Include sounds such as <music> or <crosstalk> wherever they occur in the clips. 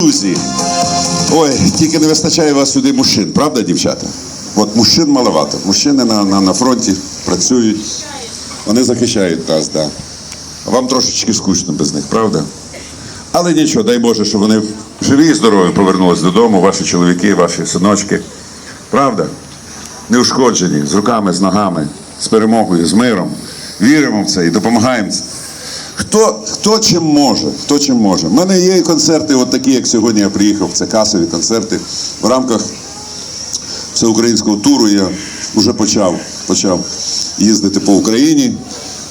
Друзі, ой, тільки не вистачає вас сюди мужчин, правда, дівчата? От мужчин маловато. Мужчини на, на, на фронті працюють, вони захищають нас, так. Да. Вам трошечки скучно без них, правда? Але нічого, дай Боже, щоб вони живі і здорові повернулись додому, ваші чоловіки, ваші синочки. Правда? Неушкоджені, з руками, з ногами, з перемогою, з миром. Віримо в це і допомагаємо. Хто, хто чим може, хто чим може. У мене є і концерти, от такі, як сьогодні я приїхав, це касові концерти. В рамках всеукраїнського туру я вже почав, почав їздити по Україні,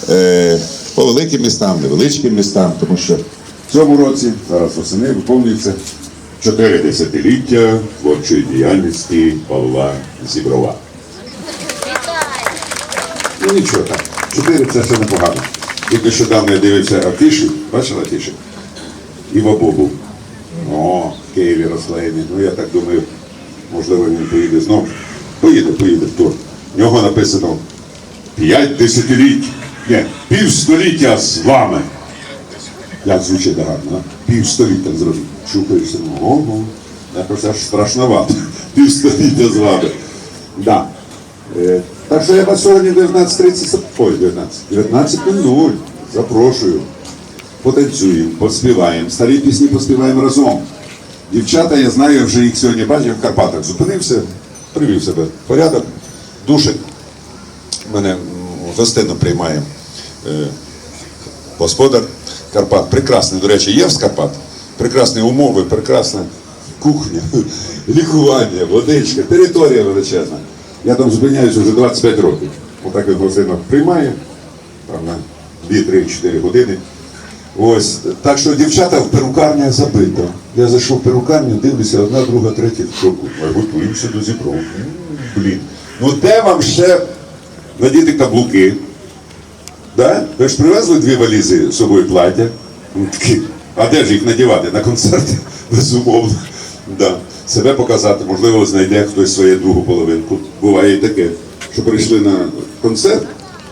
е, по великим містам, невеличким містам, тому що в цьому році, зараз восени, виповнюється чотири десятиліття творчої діяльності Павла Зіброва. Ну нічого так. Чотири це ще непогано. Тільки нещодавно я дивився афіші, бачила афіші? Іва Бобу. О, в Києві розклеєний. Ну я так думаю, можливо, він поїде знову. Поїде, поїде в тур. В нього написано п'ять десятиліть. Ні, півстоліття з вами. Як звучить гарно, а? Півстоліття зробив. Шукаєшся, ну, ого, якось аж страшновато. Півстоліття з вами. Да. Так що я вас сьогодні 19.30, ой, 19, 19.00, запрошую. Потанцюємо, поспіваємо, старі пісні поспіваємо разом. Дівчата, я знаю, я вже їх сьогодні бачив в Карпатах. Зупинився, привів себе порядок. Душик мене м, гостинно приймає е, господар Карпат. Прекрасний, до речі, є в Карпат. Прекрасні умови, прекрасна кухня, <laughs> лікування, водичка, територія величезна. Я там зупиняюся вже 25 років. Отак гостинно приймає, там на 2-3-4 години. Ось, так що дівчата в перукарня забито. Я зайшов в перукарню, дивлюся, одна, друга, третя в шоку. Готуємося до зібров. Блін. Ну де вам ще надіти каблуки? Да? Ви ж привезли дві валізи з собою плаття. Ну, А де ж їх надівати? На концерти? <laughs> Безумовно. Да. Себе показати, можливо, знайде хтось своє другу половинку. Буває і таке, що прийшли на концерт,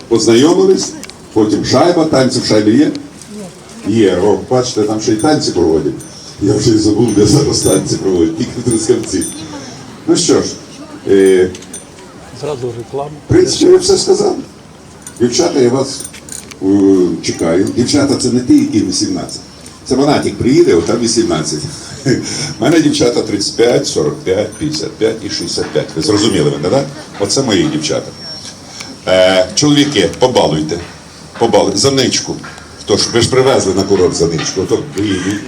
познайомились, потім шайба, танці в шайбі є. Є, о, бачите, там ще й танці проводять. Я вже і забув, де зараз танці проводять, тільки в Трускавці. Ну що ж, е, Зразу реклама. в принципі, я все сказав. Дівчата, я вас е, чекаю. Дівчата це не ті, які 18. Це Монатік приїде, от там 18. <laughs> У мене дівчата 35, 45, 55 і 65. Ви зрозуміли мене, так? Оце мої дівчата. Е, чоловіки, побалуйте. Побалуйте. Заничку. Хто ви ж привезли на курорт заничку, то приїдуть.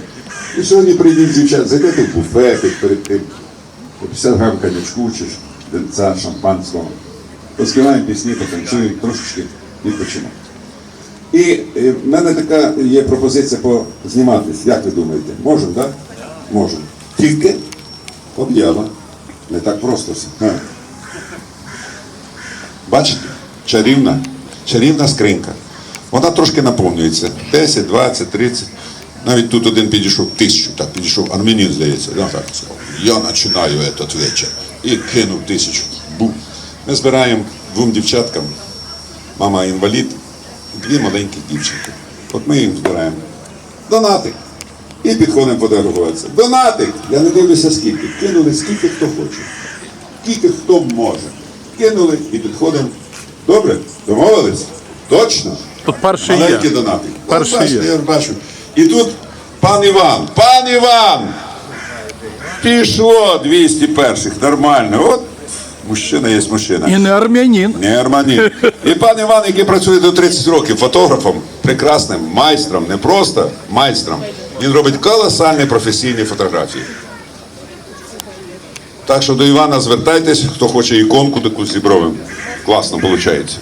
І сьогодні прийдіть дівчат, зайдете в буфетик перед тим. по 50 грам конячку чи шампанського. Поспіваємо пісні, потанцюємо, трошечки відпочинемо. І в мене така є пропозиція позніматись. Як ви думаєте? Можемо, так? Можемо. Тільки об'ява. Не так просто все. Га. Бачите? Чарівна, чарівна скринька. Вона трошки наповнюється. 10, 20, 30. Навіть тут один підійшов тисячу, так підійшов армянин, здається. Я так. Я починаю этот вечір. І кинув тисячу. Бум. Ми збираємо двом дівчаткам. Мама інвалід, дві маленькі дівчинки. От ми їм збираємо. Донатик. І підходимо фотографуватися. Донатик! Я не дивлюся скільки. Кинули скільки хто хоче. Скільки хто може. Кинули і підходимо. Добре? Домовились? Точно? Тут перший є. Маленький донатик. Перший От бачите, є. Я бачу. І тут пан Іван. Пан Іван! Пішло 201 нормально. От мужчина є мужчина. І не армянин. Не армянин. І пан Іван, який працює до 30 років фотографом, прекрасним майстром, не просто майстром. Він робить колосальні професійні фотографії. Так що до Івана звертайтесь, хто хоче іконку таку з зібровим. Класно виходить.